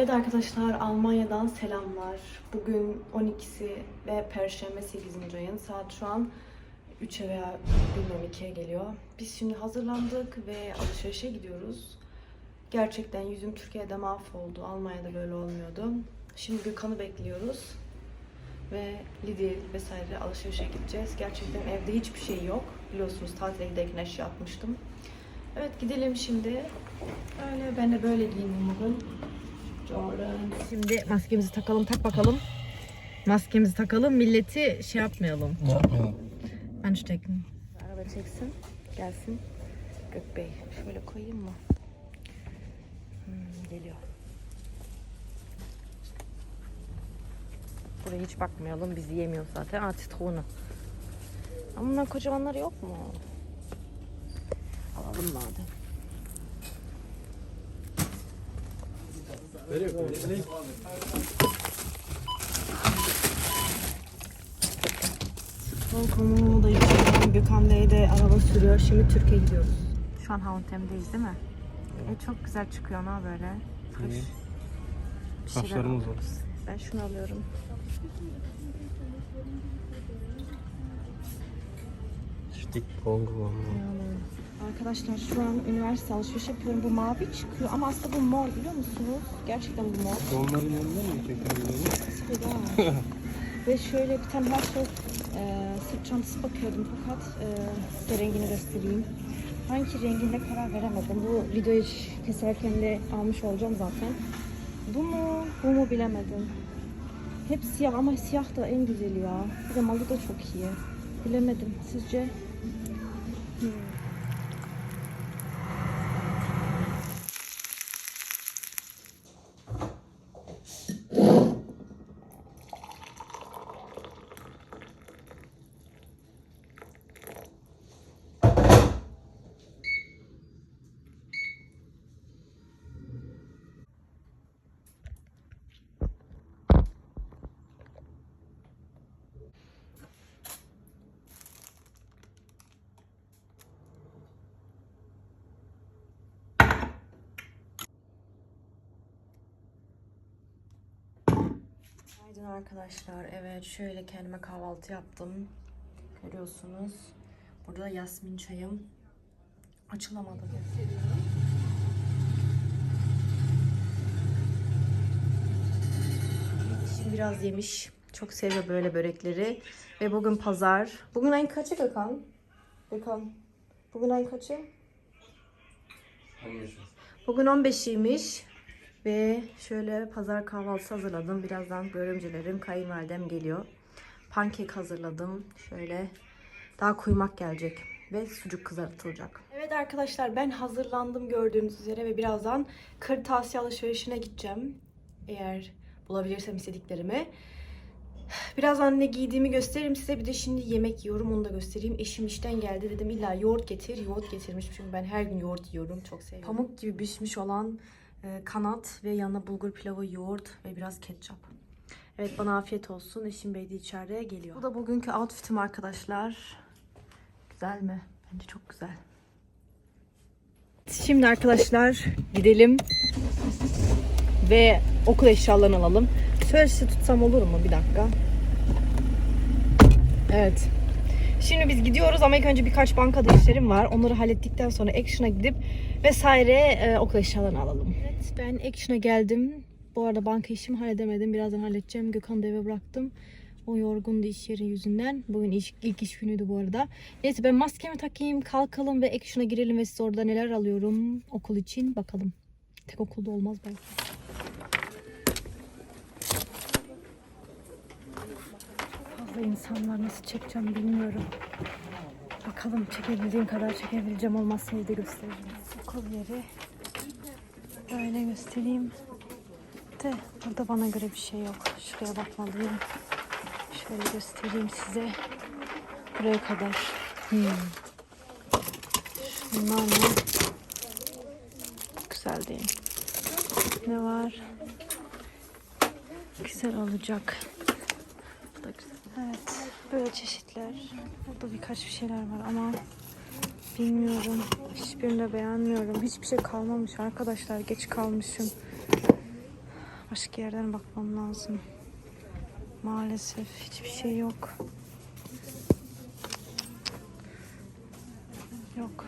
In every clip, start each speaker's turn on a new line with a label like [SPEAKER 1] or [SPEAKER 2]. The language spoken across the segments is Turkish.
[SPEAKER 1] Evet arkadaşlar Almanya'dan selamlar. Bugün 12'si ve Perşembe 8. ayın. Saat şu an 3'e veya bilmem 2'ye geliyor. Biz şimdi hazırlandık ve alışverişe gidiyoruz. Gerçekten yüzüm Türkiye'de mahvoldu. Almanya'da böyle olmuyordu. Şimdi Gökhan'ı bekliyoruz. Ve Lidl vesaire alışverişe gideceğiz. Gerçekten evde hiçbir şey yok. Biliyorsunuz tatile giderken eşya atmıştım. Evet gidelim şimdi. Öyle ben de böyle giyindim bugün. Jordan. Şimdi maskemizi takalım. Tak bakalım. Maskemizi takalım. Milleti şey yapmayalım.
[SPEAKER 2] Ne yapmayalım?
[SPEAKER 1] Anstecken. Araba çeksin. Gelsin. Gökbey. Şöyle koyayım mı? Hmm, geliyor. Buraya hiç bakmayalım. Bizi yemiyor zaten. Aa citronu. Ama bunlar kocamanları yok mu? Alalım madem. Balkonumu da yıkadım. Gökhan Bey de araba sürüyor. Şimdi Türkiye gidiyoruz. Şu an Hauntem'deyiz değil mi? E, çok güzel çıkıyor ha böyle.
[SPEAKER 2] Kaşlarımız var.
[SPEAKER 1] Ben şunu alıyorum.
[SPEAKER 2] Stick Kongo var.
[SPEAKER 1] Yani Arkadaşlar şu an üniversite alışveriş yapıyorum. Bu mavi çıkıyor ama aslında bu mor biliyor musunuz? Gerçekten bu mor.
[SPEAKER 2] Onların yanında mı çekiyorlar?
[SPEAKER 1] Ve şöyle bir tane her şey e, sırt çantası bakıyordum fakat e, size rengini göstereyim. Hangi rengine karar veremedim. Bu videoyu keserken de almış olacağım zaten. Bu mu, bu mu bilemedim. Hep siyah ama siyah da en güzeli ya. Bir de malı da çok iyi. Bilemedim. Sizce? Hmm. Günaydın arkadaşlar. Evet şöyle kendime kahvaltı yaptım. Görüyorsunuz. Burada da yasmin çayım. Açılamadı. Şimdi biraz yemiş. Çok seviyor böyle börekleri. Ve bugün pazar. Bugün ayın kaçı Gökhan? Gökhan. Bugün ayın kaçı? Bugün 15'iymiş. Ve şöyle pazar kahvaltısı hazırladım. Birazdan görümcelerim, kayınvalidem geliyor. Pankek hazırladım. Şöyle daha kuymak gelecek ve sucuk kızartılacak. Evet arkadaşlar ben hazırlandım gördüğünüz üzere ve birazdan kırtasiye alışverişine gideceğim. Eğer bulabilirsem istediklerimi. Birazdan ne giydiğimi gösteririm size. Bir de şimdi yemek yiyorum onu da göstereyim. Eşim işten geldi dedim illa yoğurt getir. Yoğurt getirmiş çünkü ben her gün yoğurt yiyorum. Çok seviyorum. Pamuk gibi pişmiş olan e, kanat ve yanına bulgur pilavı, yoğurt ve biraz ketçap. Evet bana afiyet olsun. Eşim Bey de içeride geliyor. Bu da bugünkü outfitim arkadaşlar. Güzel mi? Bence çok güzel. Şimdi arkadaşlar gidelim ve okul eşyalarını alalım. Şöyle tutsam olur mu? Bir dakika. Evet. Şimdi biz gidiyoruz ama ilk önce birkaç bankada işlerim var. Onları hallettikten sonra Action'a gidip vesaire e, okul eşyalarını alalım. Evet ben Action'a geldim. Bu arada banka işimi halledemedim. Birazdan halledeceğim. Gökhan'ı eve bıraktım. O yorgundu iş yeri yüzünden. Bugün iş, ilk iş günüydü bu arada. Neyse ben maskemi takayım, kalkalım ve Action'a girelim ve size orada neler alıyorum okul için bakalım. Tek okulda olmaz belki. Fazla insan var nasıl çekeceğim bilmiyorum. Bakalım çekebildiğim kadar çekebileceğim olmazsa evde göstereceğim. Okul yeri. Böyle göstereyim. De burada bana göre bir şey yok. Şuraya bakmalıyım. Şöyle göstereyim size. Buraya kadar. Hmm. Şunlar ne? Güzel değil. Ne var? Güzel olacak. Evet. Böyle çeşitler. Burada birkaç bir şeyler var ama bilmiyorum. Hiçbirini de beğenmiyorum. Hiçbir şey kalmamış arkadaşlar. Geç kalmışım. Başka yerden bakmam lazım. Maalesef hiçbir şey yok. Yok.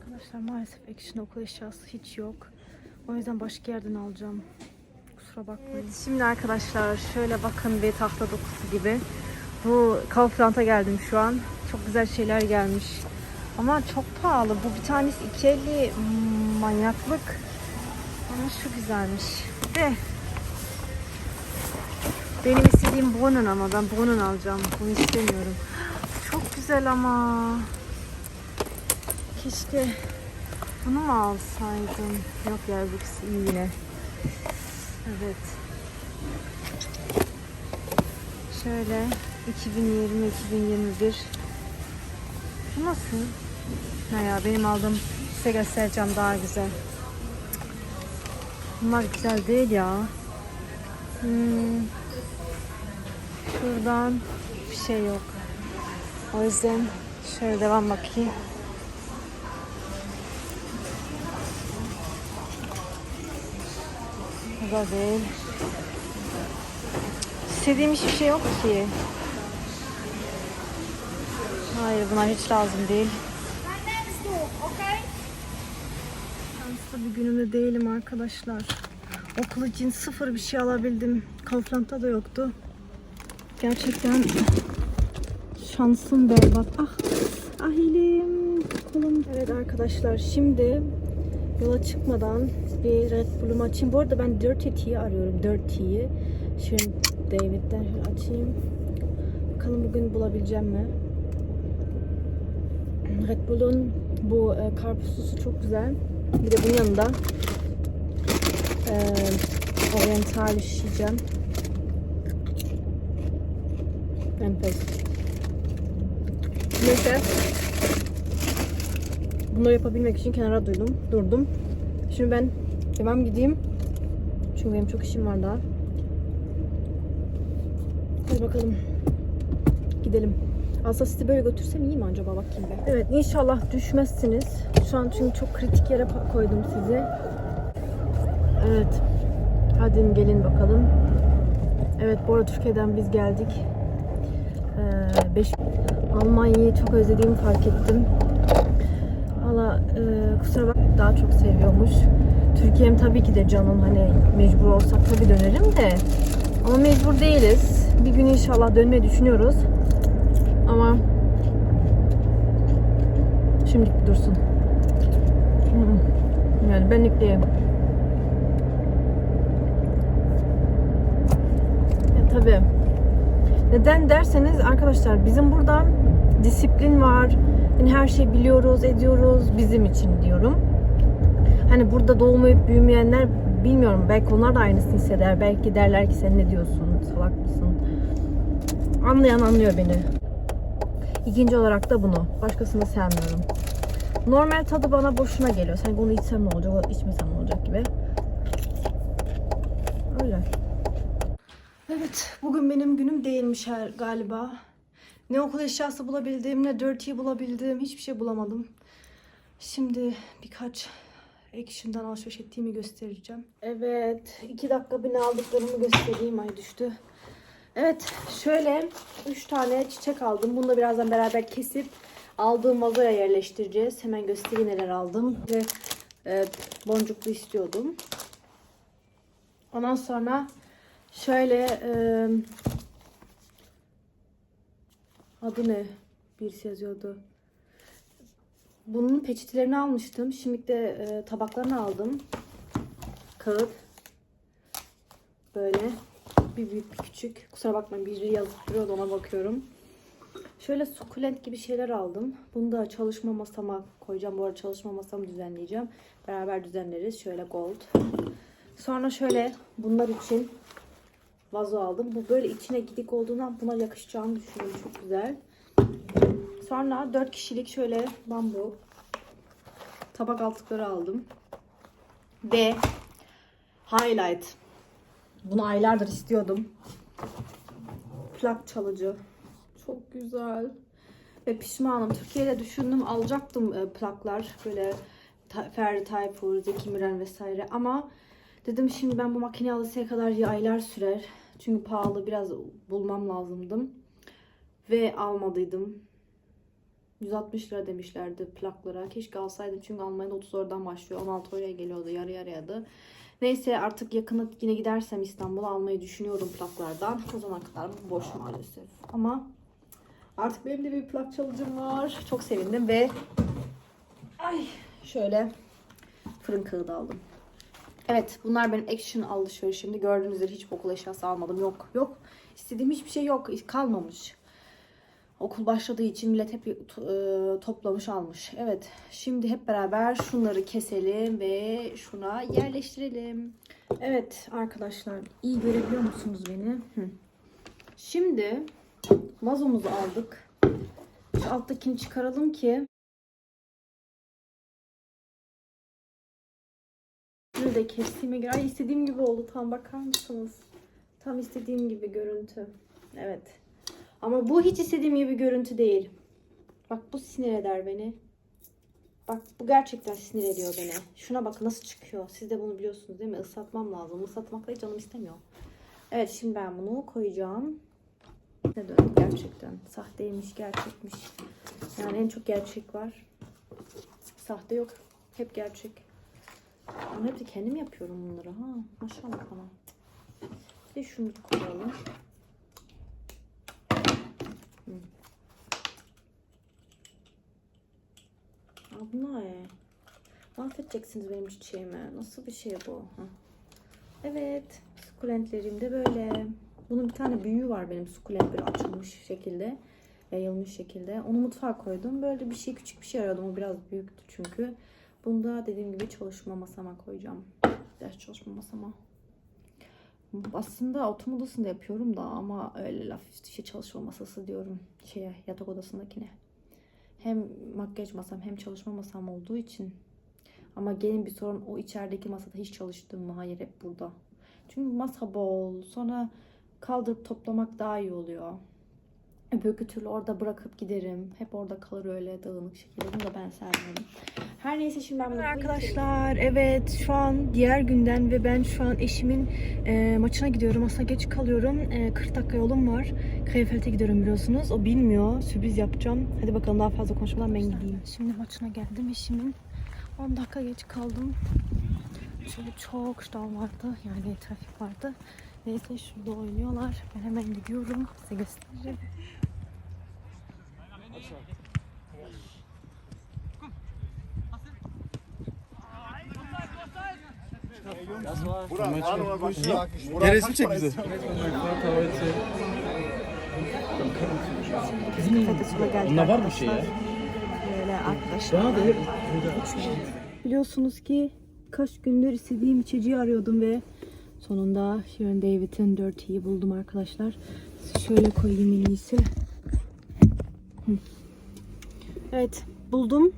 [SPEAKER 1] Arkadaşlar maalesef Action okul eşyası hiç yok. O yüzden başka yerden alacağım. Kusura bakmayın. şimdi arkadaşlar şöyle bakın bir tahta dokusu gibi. Bu Kaufland'a geldim şu an. Çok güzel şeyler gelmiş. Ama çok pahalı. Bu bir tanesi 250 Hmm, manyaklık. Ama şu güzelmiş. De. Benim istediğim Bonan ama ben Bonan alacağım. Bunu istemiyorum. Çok güzel ama. Keşke bunu mu alsaydım? Yok ya bu yine. Evet. Şöyle 2020-2021. Bu nasıl? Ne ya benim aldığım size göstereceğim daha güzel. Bunlar güzel değil ya. Hmm. Şuradan bir şey yok. O yüzden şöyle devam bakayım. Da. İstediğim hiçbir şey yok ki. Hayır bunlar hiç lazım değil. Şanslı bir günümde değilim arkadaşlar. Okul için sıfır bir şey alabildim. Kaufland'da da yoktu. Gerçekten şansım berbat. Ah, ah elim, kolum. Evet arkadaşlar şimdi yola çıkmadan bir Red Bull'umu açayım. Bu arada ben Dirty Tea'yi arıyorum. Dirty'yi. Şimdi David'den açayım. Bakalım bugün bulabileceğim mi? Red Bull'un bu e, karpuzlusu çok güzel. Bir de bunun yanında e, oriental işleyeceğim. Enfes. Neyse. Bunları yapabilmek için kenara duydum, durdum. Şimdi ben devam gideyim. Çünkü benim çok işim var daha. Hadi bakalım. Gidelim. Aslında sizi böyle götürsem iyi mi acaba bakayım ben. Evet inşallah düşmezsiniz. Şu an çünkü çok kritik yere koydum sizi. Evet. Hadi gelin bakalım. Evet bu arada Türkiye'den biz geldik. Ee, beş... Almanya'yı çok özlediğimi fark ettim. Valla e, kusura bak daha çok seviyormuş. Türkiye'm tabii ki de canım hani mecbur olsak tabii dönerim de. Ama mecbur değiliz. Bir gün inşallah dönmeyi düşünüyoruz. Ama şimdilik dursun. Yani benlik değil. Ya tabii. Neden derseniz arkadaşlar bizim burada disiplin var. Yani her şeyi biliyoruz, ediyoruz bizim için diyorum. Hani burada doğmayıp büyümeyenler bilmiyorum belki onlar da aynısını hisseder. Belki derler ki sen ne diyorsun, salak mısın? Anlayan anlıyor beni. İkinci olarak da bunu. Başkasını sevmiyorum. Normal tadı bana boşuna geliyor. Sanki onu içsem ne olacak, içmesem ne olacak gibi. Öyle. Evet, bugün benim günüm değilmiş her galiba. Ne okul eşyası bulabildim, ne dirty bulabildim. Hiçbir şey bulamadım. Şimdi birkaç Action'dan alışveriş ettiğimi göstereceğim. Evet, iki dakika bir ne aldıklarımı göstereyim. Ay düştü. Evet, şöyle üç tane çiçek aldım. Bunu da birazdan beraber kesip aldığım vazoya yerleştireceğiz. Hemen göstereyim neler aldım. Ve e, boncuklu istiyordum. Ondan sonra şöyle e, adı ne? Birisi yazıyordu. Bunun peçetelerini almıştım. Şimdi de e, tabaklarını aldım. Kağıt. Böyle. Bir büyük bir küçük. Kusura bakmayın biri yazıp duruyor da ona bakıyorum. Şöyle sukulent gibi şeyler aldım. Bunu da çalışma masama koyacağım. Bu arada çalışma masamı düzenleyeceğim. Beraber düzenleriz. Şöyle gold. Sonra şöyle bunlar için vazo aldım. Bu böyle içine gidik olduğundan buna yakışacağını düşünüyorum. Çok güzel. Sonra 4 kişilik şöyle bambu tabak altlıkları aldım. Ve highlight. Bunu aylardır istiyordum. Plak çalıcı. Çok güzel. Ve pişmanım. Türkiye'de düşündüm alacaktım e, plaklar. Böyle Ferdi Tayfur, Zeki Müren vesaire. Ama Dedim şimdi ben bu makineyi alırsaya kadar ya aylar sürer. Çünkü pahalı biraz bulmam lazımdım. Ve almadıydım. 160 lira demişlerdi plaklara. Keşke alsaydım çünkü Almanya'da 30 oradan başlıyor. 16 oraya geliyordu. Yarı yarıyadı. Neyse artık yakına yine gidersem İstanbul'a almayı düşünüyorum plaklardan. O zamana kadar bu boş maalesef. Ama artık benim de bir plak çalıcım var. Çok sevindim ve ay şöyle fırın kağıdı aldım. Evet bunlar benim action alışverişimdi. Gördüğünüz üzere hiç okul eşyası almadım. Yok yok. İstediğim hiçbir şey yok. Kalmamış. Okul başladığı için millet hep e, toplamış almış. Evet şimdi hep beraber şunları keselim ve şuna yerleştirelim. Evet arkadaşlar iyi görebiliyor musunuz beni? Hı. Şimdi vazomuzu aldık. Şu alttakini çıkaralım ki Bunu da kestiğime göre. Ay istediğim gibi oldu. Tam bakar mısınız? Tam istediğim gibi görüntü. Evet. Ama bu hiç istediğim gibi görüntü değil. Bak bu sinir eder beni. Bak bu gerçekten sinir ediyor beni. Şuna bak nasıl çıkıyor. Siz de bunu biliyorsunuz değil mi? Islatmam lazım. Islatmakla hiç canım istemiyor. Evet şimdi ben bunu koyacağım. Ne döndü gerçekten. Sahteymiş, gerçekmiş. Yani en çok gerçek var. Sahte yok. Hep gerçek. Ama hep de kendim yapıyorum bunları ha. Maşallah bana. Bir şunu koyalım. Bu ne? Mahvedeceksiniz benim çiçeğimi. Nasıl bir şey bu? Ha. Evet. Sukulentlerim de böyle. Bunun bir tane büyüğü var benim sukulent böyle açılmış şekilde. Yayılmış şekilde. Onu mutfağa koydum. Böyle bir şey küçük bir şey arıyordum. O biraz büyüktü çünkü. Bunu da dediğim gibi çalışma masama koyacağım. Ders çalışma masama. Aslında oturma odasında yapıyorum da ama öyle laf şey çalışma masası diyorum şeye yatak odasındakine. Hem makyaj masam hem çalışma masam olduğu için. Ama gelin bir sorun o içerideki masada hiç çalıştım mı? Hayır hep burada. Çünkü masa bol. Sonra kaldırıp toplamak daha iyi oluyor. Öbür türlü orada bırakıp giderim. Hep orada kalır öyle dağınık şekilde. Bunu da ben sevmiyorum. Her neyse şimdi ben bunu Arkadaşlar evet şu an diğer günden ve ben şu an eşimin e, maçına gidiyorum. Aslında geç kalıyorum. E, 40 dakika yolum var. Krefeld'e gidiyorum biliyorsunuz. O bilmiyor. Sürpriz yapacağım. Hadi bakalım daha fazla konuşmadan ben gideyim. Şimdi maçına geldim eşimin. 10 dakika geç kaldım. Şöyle çok ştal vardı. Yani trafik vardı. Neyse şurada oynuyorlar. Ben hemen gidiyorum. Size göstereceğim.
[SPEAKER 2] Ya resim çek bize.
[SPEAKER 1] Bizim kafede geldik
[SPEAKER 2] Bunda var mı şey ya?
[SPEAKER 1] Böyle arkadaşlar. Biliyorsunuz ki kaç gündür istediğim içeceği arıyordum ve sonunda Sharon David'in Dirty'yi buldum arkadaşlar. Şöyle koyayım en iyisi. Evet buldum.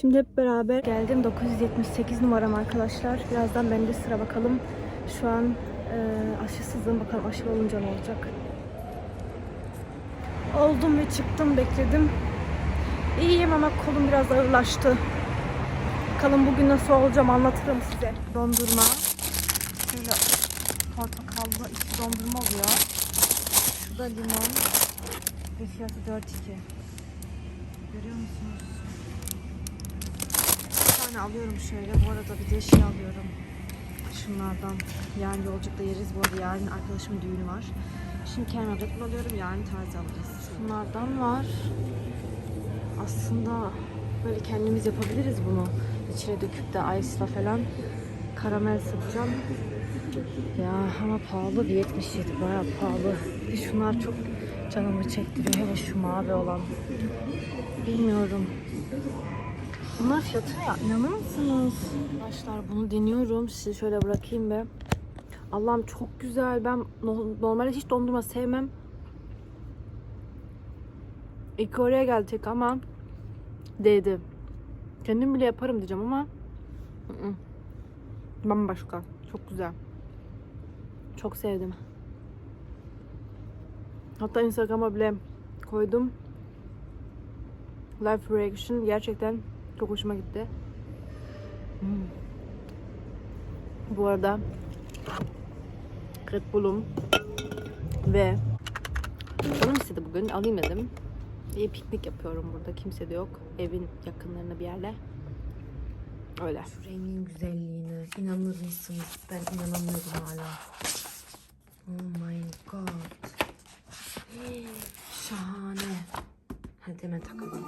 [SPEAKER 1] Şimdi hep beraber geldim. 978 numaram arkadaşlar. Birazdan bende sıra bakalım. Şu an e, aşısızım. Bakalım aşı olunca ne olacak. Oldum ve çıktım bekledim. İyiyim ama kolum biraz ağırlaştı. Bakalım bugün nasıl olacağım anlatırım size. Dondurma. Şöyle portakallı içi dondurma oluyor. Şurada limon. Ve fiyatı 4.2. Görüyor musunuz? Bir tane alıyorum şöyle. Bu arada bir de şey alıyorum. Şunlardan. Yarın yolculukta yeriz. Bu arada yarın arkadaşımın düğünü var. Şimdi kendime Bull alıyorum. Yarın taze alırız. Şunlardan var. Aslında böyle kendimiz yapabiliriz bunu. İçine döküp de ice'la falan karamel sıkacağım. Ya ama pahalı bir 77 bayağı pahalı. Şunlar çok canımı çektiriyor. Hele şu mavi olan. Bilmiyorum. Bunlar fiyatı ya inanır mısınız? Arkadaşlar bunu deniyorum. Size şöyle bırakayım be. Allah'ım çok güzel. Ben no- normalde hiç dondurma sevmem. İlk oraya geldik ama değdi. Kendim bile yaparım diyeceğim ama ı-ı. bambaşka. Çok güzel. Çok sevdim. Hatta Instagram'a bile koydum. Live reaction gerçekten çok hoşuma gitti. Hmm. Bu arada Red Bull'um ve canım istedi bugün alayım dedim. Bir piknik yapıyorum burada. Kimse de yok. Evin yakınlarında bir yerde. Öyle. Şu rengin güzelliğine inanır mısınız? Ben inanamıyorum hala. Şahane. Hadi hemen takalım.